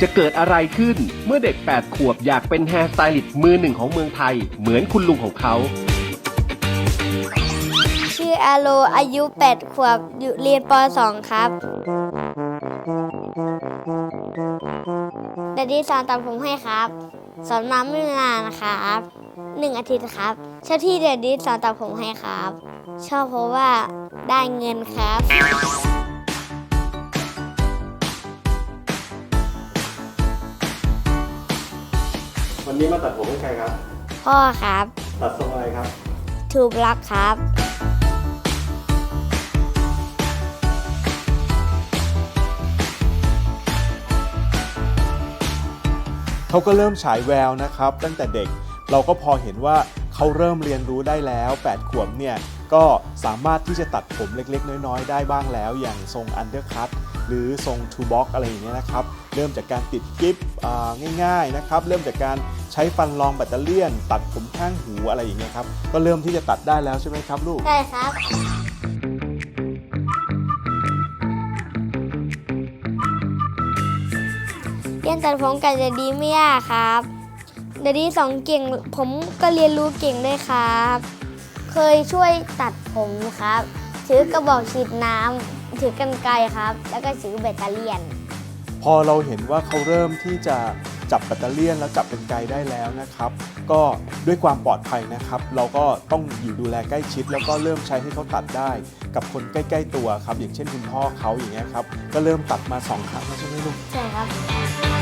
จะเกิดอะไรขึ้นเมื่อเด็ก 8 ขวบอยากเป็นแฮร์สไตลิสต์มือหนึ่งของเมืองไทย เหมือนคุณลุงของเขา ชื่ออาโลอายุ 8 ขวบอยู่เรียนป .2 ครับเดดดี้สอนตัดผมให้ครับ สอนมาไม่นานนะครับหนึ่งอาทิตย์ครับชอบที่เดดดี้สอนตัดผมให้ครับ ชอบเพราะว่าได้เงินครับ วันนี้มาตัดผมให้ใครครับ พ่อครับ ตัดทรงอะไรครับ ทูบลักครับ เขาก็เริ่มฉายแววนะครับ ตั้งแต่เด็กเราก็พอเห็นว่าเขาเริ่มเรียนรู้ได้แล้ว 8 ขวบเนี่ย ก็สามารถที่จะตัดผมเล็กๆ น้อยๆ ได้บ้างแล้ว อย่างทรงอันเดอร์คัต หรือทรงทูบ็อกอะไรอย่างเงี้ยนะครับ เริ่มจากการติดกิฟต์ง่ายๆนะครับ เริ่มจากการใช้ฟันรองแบตเตอเลี่ยน ตัดผมข้างหูอะไรอย่างเงี้ยครับ ก็เริ่มที่จะตัดได้แล้วใช่ไหมครับลูก ใช่ครับเรียนตัดผมกับเดดี้ไม่ยากครับเดดดี้สองเก่งผมก็เรียนรู้เก่งด้วยครับ เคยช่วยตัดผมครับ ถือกระบอกฉีดน้ำ ถือกันไกรครับ แล้วก็ถือแบตเตอเลี่ยน พอเราเห็นว่าเขาเริ่มที่จะจับแบตเตอเลี่ยนแล้วจับเป็นไกลได้แล้วนะครับ ก็ด้วยความปลอดภัยนะครับ เราก็ต้องอยู่ดูแลใกล้ชิด แล้วก็เริ่มใช้ให้เขาตัดได้ กับคนใกล้ ๆ ตัวครับ อย่างเช่นคุณพ่อเขาอย่างเงี้ยครับก็เริ่มตัดมาสองครั้งแล้วใช่ไหมลูกใช่ครับ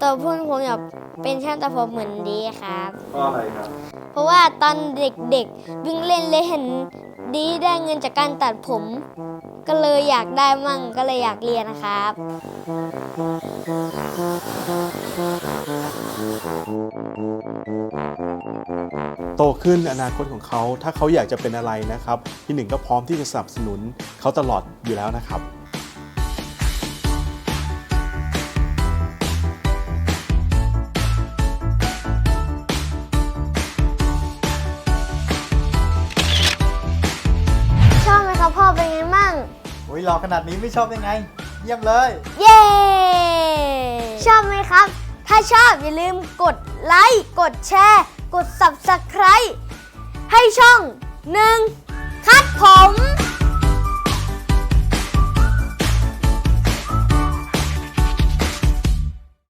ตัวเพื่อนผมอยากเป็นช่างตัดผมเหมือนดีครับเพราะอะไรครับ เพราะว่าตอนเด็กๆ วิ่งเล่นเลยเห็นดีได้เงินจากการตัดผม ก็เลยอยากได้มั่งก็เลยอยากเรียนนะครับ โตขึ้นอนาคตของเขา ถ้าเขาอยากจะเป็นอะไรนะครับ พี่หนึ่งก็พร้อมที่จะสนับสนุนเขาตลอดอยู่แล้วนะครับ เป็นไงมั่งโอ้ยหล่อขนาดนี้ไม่ชอบยังไง เยี่ยมเลย เย้ ชอบไหมครับ ถ้าชอบอย่าลืมกดไลค์ กดแชร์ กด Subscribe ให้ช่องหนึ่งคัดผม